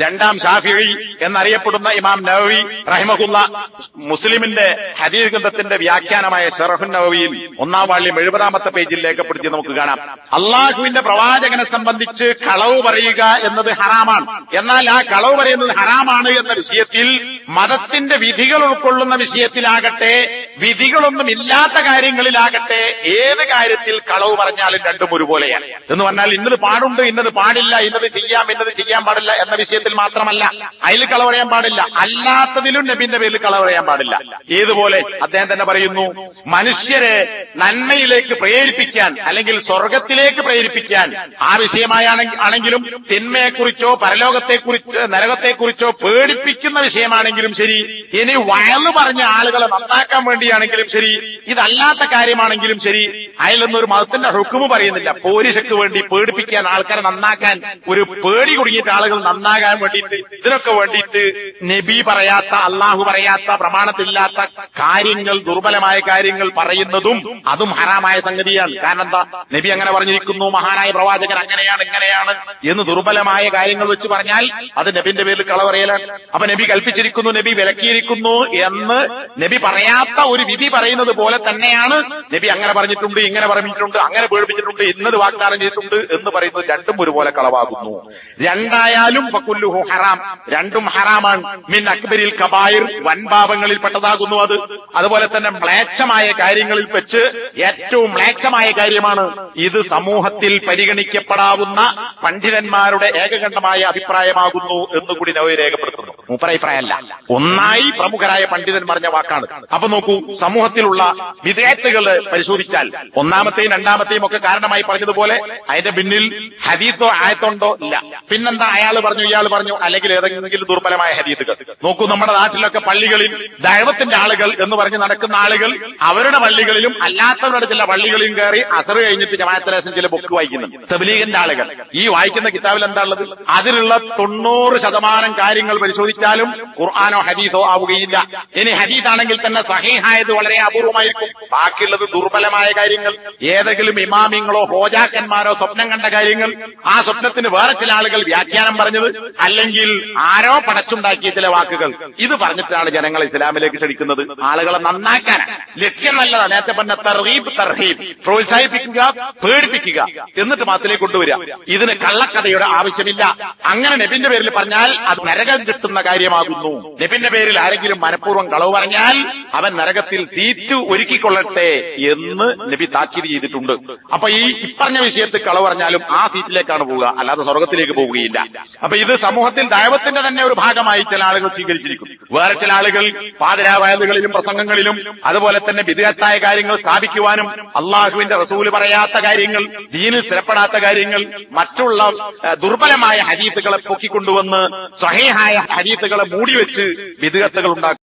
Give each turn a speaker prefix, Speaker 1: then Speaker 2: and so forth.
Speaker 1: രണ്ടാം ഷാഫി എന്നറിയപ്പെടുന്ന ഇമാം നവവി റഹിമഹുല്ല മുസ്ലിമിന്റെ ഹദീസ് ഗ്രന്ഥത്തിന്റെ വ്യാഖ്യാനമായ ഷറഫുൻ നവവിയിൽ ഒന്നാം വാള്യം എഴുപതാമത്തെ പേജിൽ രേഖപ്പെടുത്തി നമുക്ക് കാണാം. അള്ളാഹുവിന്റെ പ്രവാചകനെ സംബന്ധിച്ച് കളവ് പറയുക എന്നത് ഹറാമാണ്. എന്നാൽ ആ കളവ് പറയുന്നത് ഹറാമാണ് എന്ന വിഷയത്തിൽ മതത്തിന്റെ വിധികൾ ഉൾക്കൊള്ളുന്ന വിഷയത്തിലാകട്ടെ വിധികളൊന്നും ഇല്ലാത്ത കാര്യങ്ങളിലാകട്ടെ ഏത് കാര്യത്തിൽ കളവ് പറഞ്ഞാലും രണ്ടും ഒരുപോലെയാണ്. എന്ന് പറഞ്ഞാൽ ഇന്നത് പാടുണ്ട് ഇന്നത് പാടില്ല ഇന്നത് ചെയ്യാം ഇന്നത് ചെയ്യാൻ പാടില്ല എന്ന വിഷയത്തിൽ മാത്രമല്ല അതിൽ കളവ് പറയാൻ പാടില്ല. അല്ലാത്തതിലും നബിന്റെ പേരിൽ കളവ് പറയാൻ പാടില്ല. ഏതുപോലെ? അദ്ദേഹം തന്നെ പറയുന്നു മനുഷ്യരെ നന്മയിലേക്ക് പ്രേരിപ്പിക്കാൻ അല്ലെങ്കിൽ സ്വർഗത്തിലേക്ക് പ്രേരിപ്പിക്കാൻ ആ വിഷയമായാണെങ്കിലും തിന്മയെക്കുറിച്ചോ പരലോകത്തെക്കുറിച്ചോ നരകത്തെക്കുറിച്ചോ പേടിപ്പിക്കുന്ന വിഷയമാണെങ്കിലും ശരി ഇനി വയന്ന് പറഞ്ഞ ആളുകളെ നന്നാക്കാൻ വേണ്ടിയാണെങ്കിലും ശരി ഇതല്ലാത്ത കാര്യമാണെങ്കിലും ശരി ഒരു മതത്തിന്റെ ഹുക്കുമ് പറയുന്നില്ല. പോലീസക്ക് വേണ്ടി പേടിപ്പിക്കാൻ ആൾക്കാരെ നന്നാക്കാൻ ഒരു പേടി കുടുങ്ങിയിട്ട് ആളുകൾ നന്നാകാൻ വേണ്ടിയിട്ട് ഇതിനൊക്കെ വേണ്ടിയിട്ട് നബി പറയാത്ത അള്ളാഹു പറയാത്ത പ്രമാണത്തില്ലാത്ത കാര്യങ്ങൾ ദുർബലമായ കാര്യങ്ങൾ പറയുന്നതും അതും ഹറാമായ സംഗതിയാണ്. കാരണം എന്താ? നബി അങ്ങനെ പറഞ്ഞിരിക്കുന്നു മഹാനായ പ്രവാചകൻ അങ്ങനെയാണ് ഇങ്ങനെയാണ് എന്ന് ദുർബലമായ കാര്യങ്ങൾ വെച്ച് പറഞ്ഞാൽ അത് നബിന്റെ പേരിൽ കള പറയലാണ് അപ്പൊ നബി കൽപ്പിച്ചിരിക്കുന്നു നബി വിലക്കിയിരിക്കുന്നു എന്ന് നബി പറയാത്ത ഒരു വിധി പറയുന്നത് പോലെ തന്നെയാണ് നബി അങ്ങനെ പറഞ്ഞിട്ടുണ്ട് ഇങ്ങനെ പറഞ്ഞിട്ടുണ്ട് അങ്ങനെ പേടിപ്പിച്ചിട്ടുണ്ട് ഇന്നത് വാഗ്ദാനം ചെയ്തിട്ടുണ്ട് എന്ന് പറയുന്നത് രണ്ടും ഒരുപോലെ കളവാകുന്നു. രണ്ടായാലും പക്കുല്ലുഹു ഹറാം രണ്ടും ഹറാമാണ്. മിൻ അക്ബരിൽ കബായിർ വൻപാപങ്ങളിൽ പെട്ടതാകുന്നു അത്. അതുപോലെ തന്നെ മ്ലേച്ഛമായ കാര്യങ്ങളിൽ വെച്ച് ഏറ്റവും മ്ലേച്ഛമായ കാര്യമാണ് ഇത് സമൂഹത്തിൽ പരിഗണിക്കപ്പെടാവുന്ന പണ്ഡിതന്മാരുടെ ഏകകണ്ഠമായ അഭിപ്രായമാകുന്നു എന്നുകൂടി നവ രേഖപ്പെടുത്തുന്നു. മൂപ്പരഭിപ്രായമല്ല. ഒന്നായി പ്രമുഖരായ പണ്ഡിതൻ പറഞ്ഞ വാക്കാണ്. അപ്പൊ നോക്കൂ സമൂഹത്തിലുള്ള വിധേയത്തുകൾ പരിശോധിച്ചാൽ ഒന്നാമത്തെയും രണ്ടാമത്തെയും ഒക്കെ കാരണമായി പറഞ്ഞതുപോലെ അതിന്റെ പിന്നിൽ ഹദീസോ ആയത്തുണ്ടോ ഇല്ല. പിന്നെന്താ അയാൾ പറഞ്ഞു ഇയാൾ പറഞ്ഞു അല്ലെങ്കിൽ ഏതെങ്കിലും ദുർബലമായ ഹദീസുകൾ. നോക്കൂ നമ്മുടെ നാട്ടിലൊക്കെ പള്ളികളിൽ ദൈവത്തിന്റെ ആളുകൾ എന്ന് പറഞ്ഞ് നടക്കുന്ന ആളുകൾ അവരുടെ പള്ളികളിലും അല്ലാത്തവരുടെ ചില പള്ളികളിലും കയറി അസർ കഴിഞ്ഞിട്ട് ജമാഅത്തലേശം ചില ബുക്ക് വായിക്കുന്നു തബ്ലീഗിന്റെ ആളുകൾ. ഈ വായിക്കുന്ന കിതാബിൽ എന്താ ഉള്ളത്? അതിലുള്ള തൊണ്ണൂറ് ശതമാനം കാര്യങ്ങൾ പരിശോധിച്ചാലും ഖുർആാനോ ഹദീസോ ആവുകയില്ല. ഇനി ഹദീസാണെങ്കിൽ തന്നെ സഹീഹായത് വളരെ അപൂർവമായിരിക്കും. ബാക്കിയുള്ളത് ദുർബലമായ കാര്യങ്ങൾ. ഏതെങ്കിലും ഇമാമിങ്ങളോ ഹോജാക്കന്മാരോ സ്വപ്നം കണ്ട കാര്യങ്ങൾ. ആ സ്വപ്നത്തിന് വേറെ ചില ആളുകൾ വ്യാഖ്യാനം പറഞ്ഞത് അല്ലെങ്കിൽ ആരോ പടച്ചുണ്ടാക്കിയ ചില വാക്കുകൾ. ഇത് പറഞ്ഞിട്ടാണ് ജനങ്ങൾ ഇസ്ലാമിലേക്ക് ക്ഷണിക്കുന്നത്. ആളുകളെ നന്നാക്കാൻ ലക്ഷ്യം നല്ലതാണ് നേരത്തെ പറഞ്ഞ തർഹീബ് തർഹീബ്. പ്രോത്സാഹിപ്പിക്കുക പേടിപ്പിക്കുക. എന്നിട്ട് മാത്രമേ കൊണ്ടുവരിക. ഇതിന് കള്ളക്കഥയുടെ ആവശ്യമില്ല. അങ്ങനെ നബിന്റെ പേരിൽ പറഞ്ഞാൽ അത് നരകം കിട്ടുന്ന കാര്യമാകുന്നു. നബിന്റെ പേരിൽ ആരെങ്കിലും മനഃപൂർവം കളവ് പറഞ്ഞാൽ അവൻ നരകത്തിൽ സീറ്റ് ഒരുക്കിക്കൊള്ളട്ടെ എന്ന് നബി താക്കീത് ചെയ്തിട്ടുണ്ട്. അപ്പൊ ഈ ഇപ്പറഞ്ഞ വിഷയത്തിൽ കളവ് പറഞ്ഞാലും ആ സീറ്റിലേക്കാണ് പോവുക. അല്ലാതെ സ്വർഗത്തിലേക്ക് പോവുകയില്ല. അപ്പൊ ഇത് സമൂഹത്തിൽ ദൈവത്തിന്റെ തന്നെ ഒരു ഭാഗമായി ചില ആളുകൾ സ്വീകരിച്ചിരിക്കും വേറെ ചില ആളുകൾ പാതിരാവയലുകളിലും പ്രസംഗങ്ങളിലും അതുപോലെ തന്നെ വിദഗ്ധായ കാര്യങ്ങൾ സ്ഥാപിക്കുവാനും അള്ളാഹുവിന്റെ റസൂൽ പറയാത്ത കാര്യങ്ങൾ ദീനിൽ സ്ഥിരപ്പെടാത്ത കാര്യങ്ങൾ മറ്റുള്ള ദുർബലമായ ഹരീത്തുകളെ പൊക്കിക്കൊണ്ടുവന്ന് സഹേഹായ ഹരീത്തുകളെ മൂടിവെച്ച് വിദഗ്ധകൾ ഉണ്ടാക്കും.